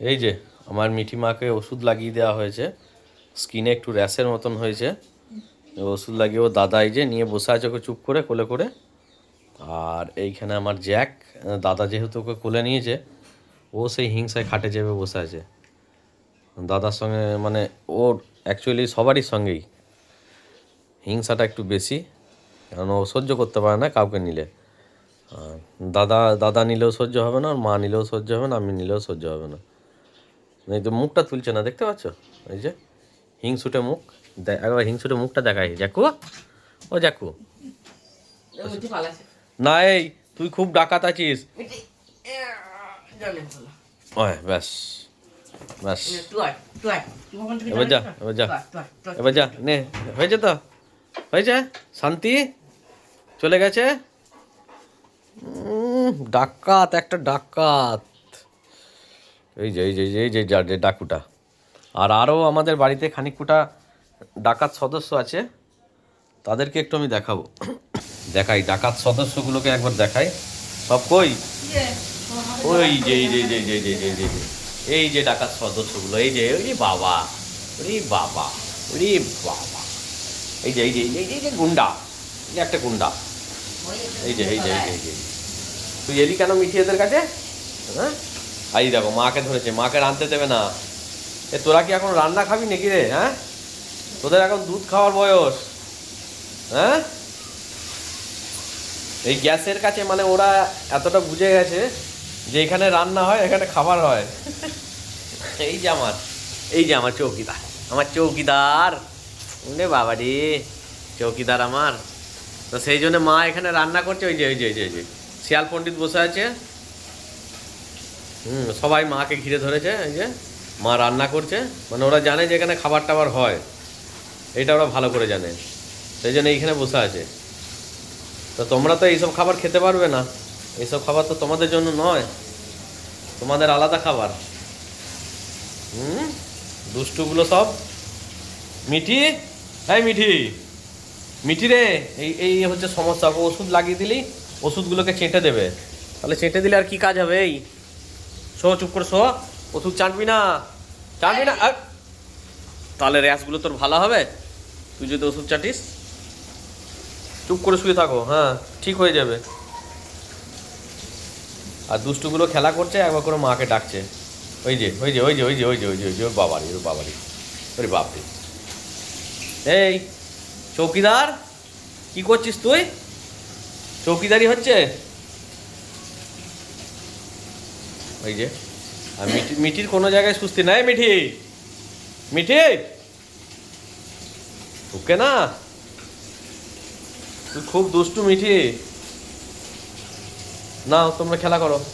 এই যে, আমার মিঠি মাকে ওষুধ লাগিয়ে দেওয়া হয়েছে। স্কিনে একটু র্যাশের মতন হয়েছে। ওষুধ লাগিয়ে ও দাদা এই যে নিয়ে বসে আছে ওকে চুপ করে, কোলে করে। আর এইখানে আমার জ্যাক, দাদা যেহেতু ওকে কোলে নিয়েছে, ও সেই হিংসায় খাটে চেপে বসে আছে। দাদার সঙ্গে মানে ওর অ্যাকচুয়ালি সবারই সঙ্গেই। হিংসাটা একটু বেশি, কারণ ও সহ্য করতে পারে না কাউকে নিলে। দাদা দাদা নিলেও সহ্য হবে না, আর মা নিলেও সহ্য হবে না, আমি নিলেও সহ্য হবে না। এই তো মুখটা তুলছে না দেখতে পাচ্ছ? এই যে হিংসুটে মুখ দে- একবার হিংসুটে মুখটা দেখাই। জ্যাকু ও মিটি না এই তুই খুব ডাকাত আছিস। ওই ব্যাস ব্যাস। এবার যা, এবার যা। এবার যা নে হয়েছে তো? হয়েছে? শান্তি? চলে গেছে? ডাকাত একটা ডাকাত। এই যে এই যে এই যে যা- যে ডাকুটা আর আরও আমাদের বাড়িতে খানিকুটা ডাকাত সদস্য আছে তাদেরকে একটু আমি দেখাবো দেখাই ডাকাত সদস্যগুলোকে একবার দেখাই সব কই ওই যে এই যে যে যে যে যে, যে এই যে ডাকাত সদস্যগুলো এই যে ওই বাবা ওরে বাবা ওরে বাবা এই যে এই যে এই যে, গুন্ডা এই একটা গুন্ডা এই যে এই যে এই যে তুই এলি কেন মিঠিয়েদের কাছে হ্যাঁ আই দেখো, মাকে ধরেছে। মাকে রাঁধতে দেবে না। এ, তোরা কি এখন রান্না খাবি নাকি রে হ্যাঁ? তোদের এখন দুধ খাওয়ার বয়স। হ্যাঁ? এই গ্যাসের কাছে মানে ওরা এতটা বুঝে গেছে যে এখানে রান্না হয়, এখানে খাবার হয়। এই যে আমার, এই যে আমার চৌকিদার আমার চৌকিদার। রে বাবা রে, চৌকিদার আমার। তো সেই জন্য মা এখানে রান্না করছে ওই যে ওই যে ওই যে। শিয়াল পণ্ডিত বসে আছে। হুম, সবাই মাকে ঘিরে ধরেছে, এই যে মা রান্না করছে। মানে ওরা জানে যে এখানে খাবার টাবার হয়। এটা ওরা ভালো করে জানে। সেই জন্য এইখানে বসে আছে। তো তোমরা তো এইসব খাবার খেতে পারবে না। এইসব খাবার তো তোমাদের জন্য নয়। তোমাদের আলাদা খাবার। হুম, দুষ্টুগুলো সব মিঠি। হ্যাঁ মিঠি মিঠি রে, এই এই হচ্ছে সমস্যা। ওষুধ লাগিয়ে দিলি, ওষুধগুলোকে চেটে দেবে। তাহলে চেটে দিলে আর কি কাজ হবে, এই? শো, চুপ করে শো। ওষুধ চাটবি না। চাটবি না! তাহলে র্যাশগুলো তোর ভালো হবে? তুই যদি ওষুধ চাটিস। চুপ করে শুয়ে থাকো হ্যাঁ ঠিক হয়ে যাবে। আর দুষ্টুগুলো খেলা করছে, একবার করে মাকে ডাকছে। ওই যে ওই যে ওই যে ওই যে ওই যে ওই যে ওই যে ওর বাবারি ওর বাবারি। ওরে বাপরে। এই, চৌকিদার, কি করছিস তুই? চৌকিদারি হচ্ছে? ওই যে, আর মিঠি মিঠির কোনো জায়গায় সুস্থি নাই মিঠি। মিঠি! ওকে না? তুই খুব দুষ্টু মিঠি। না তোমরা খেলা করো।